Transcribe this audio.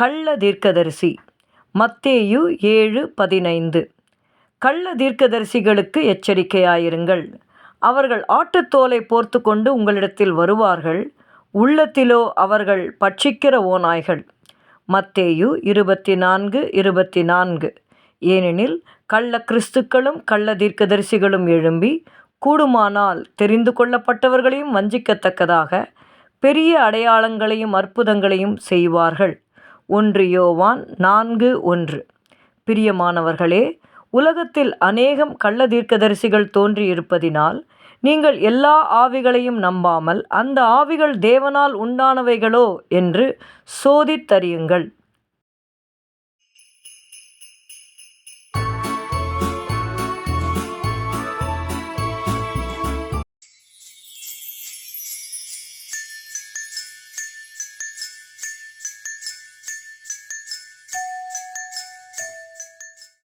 கள்ள தீர்க்கதரிசி மத்தேயு ஏழு பதினைந்து. கள்ள தீர்க்கதரிசிகளுக்கு எச்சரிக்கையாயிருங்கள். அவர்கள் ஆட்டுத்தோலை போர்த்து கொண்டு உங்களிடத்தில் வருவார்கள். உள்ளத்திலோ அவர்கள் பட்சிக்கிற ஓநாய்கள். மத்தேயு இருபத்தி நான்கு இருபத்தி நான்கு ஏனெனில் கள்ள கிறிஸ்துக்களும் கள்ள தீர்க்கதரிசிகளும் எழும்பி கூடுமானால் தெரிந்து கொள்ளப்பட்டவர்களையும் வஞ்சிக்கத்தக்கதாக பெரிய அடையாளங்களையும் அற்புதங்களையும் செய்வார்கள். ஒன்று யோவான் நான்கு ஒன்று. பிரியமானவர்களே உலகத்தில் அநேகம் கள்ள தீர்க்கதரிசிகள் தோன்றியிருப்பதினால் நீங்கள் எல்லா ஆவிகளையும் நம்பாமல் அந்த ஆவிகள் தேவனால் உண்டானவைகளோ என்று சோதித்தறியுங்கள்.